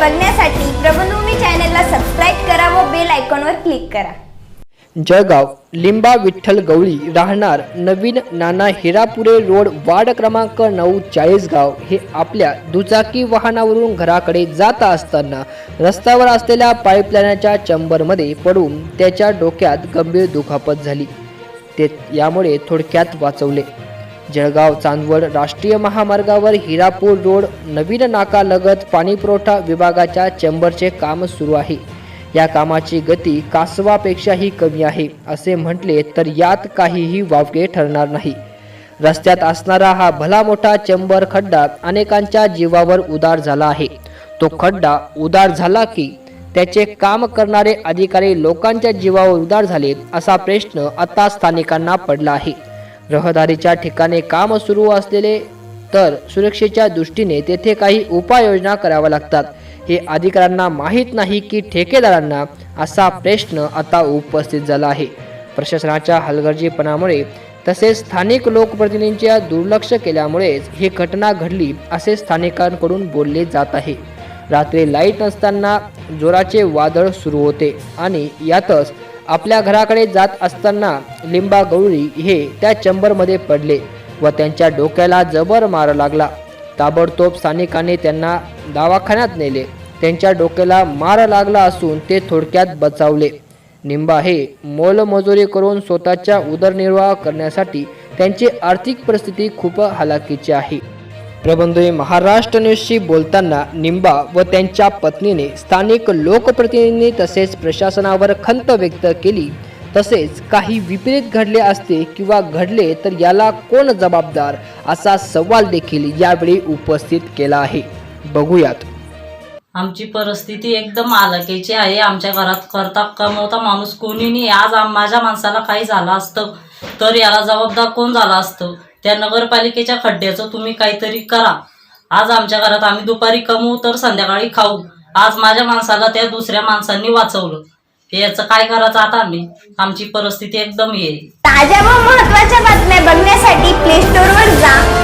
बघण्यासाठी प्रबलभूमी चॅनलला सबस्क्राईब करा व बेल आयकॉनवर क्लिक करा. जळगाव लिंबा विठ्ठल गवळी राहणार नवीन नाना हिरापुरे रोड वार्ड क्रमांक नऊ चाळीसगाव. हे आपल्या दुचाकी वाहनावरून घराकडे जात असताना रस्त्यावर असलेल्या पाईपलाईनच्या चंबरमध्ये पडून त्याच्या डोक्यात गंभीर दुखापत झाली. ते यामुळे थोडक्यात वाचवले. जळगाव चांदवड राष्ट्रीय महामार्गावर हिरापूर रोड नवीन नाकालगत पाणीपुरवठा विभागाच्या चेंबरचे काम सुरू आहे. या कामाची गती कासवापेक्षाही कमी आहे असे म्हटले तर यात काहीही वावगे ठरणार नाही. रस्त्यात असणारा हा भला मोठा चेंबर खड्डा अनेकांच्या जीवावर उदार झाला आहे. तो खड्डा उदार झाला की त्याचे काम करणारे अधिकारी लोकांच्या जीवावर उदार झालेत असा प्रश्न आता स्थानिकांना पडला आहे. रहदारीच्या ठिकाणी काम सुरू असलेले तर सुरक्षेच्या दृष्टीने तेथे काही उपाययोजना कराव्या लागतात. हे अधिकाऱ्यांना माहीत नाही की ठेकेदारांना असा प्रश्न आता उपस्थित झाला आहे. प्रशासनाच्या हलगर्जीपणामुळे तसेच स्थानिक लोकप्रतिनिधींच्या दुर्लक्ष केल्यामुळेच ही घटना घडली असे स्थानिकांकडून बोलले जात आहे. रात्री लाइट नसताना जोराचे वादळ सुरू होते आणि यातच आपल्या घराकडे जात असताना लिंबा गौरी हे त्या चंबरमध्ये पडले व त्यांच्या डोक्याला जबर मार लागला. ताबडतोब स्थानिकांनी त्यांना दवाखान्यात नेले. त्यांच्या डोक्याला मार लागला असून ते थोडक्यात बचावले. निंबा हे मोलमजुरी करून स्वतःच्या उदरनिर्वाह करण्यासाठी त्यांची आर्थिक परिस्थिती खूप हलाखीची आहे. प्रबंधोय महाराष्ट्र न्यूजशी बोलताना निंबा व त्यांच्या पत्नीने स्थानिक लोकप्रतिनिधींनी तसेच प्रशासनावर खंत व्यक्त केली. तसेच काही विपरीत घडले असते किंवा घडले तर याला कोण जबाबदार असा सवाल देखील यावेळी उपस्थित केला आहे. बघूयात. आमची परिस्थिती एकदम आलकेची आहे. आमच्या घरात करता कमवता माणूस कोणी नाही. आज माझ्या माणसाला काही झालं असतं तर याला जबाबदार कोण झाला असतं? त्या नगरपालिकेच्या खड्ड्याचं तुम्ही काहीतरी करा. आज आमच्या घरात आम्ही दुपारी कमवू तर संध्याकाळी खाऊ. आज माझ्या माणसाला त्या दुसऱ्या माणसांनी वाचवलं. याचं काय करायचं आता आम्ही? आमची परिस्थिती एकदम हे ताज्या व महत्त्वाच्या बातम्या बघण्यासाठी प्ले स्टोअरवर जा.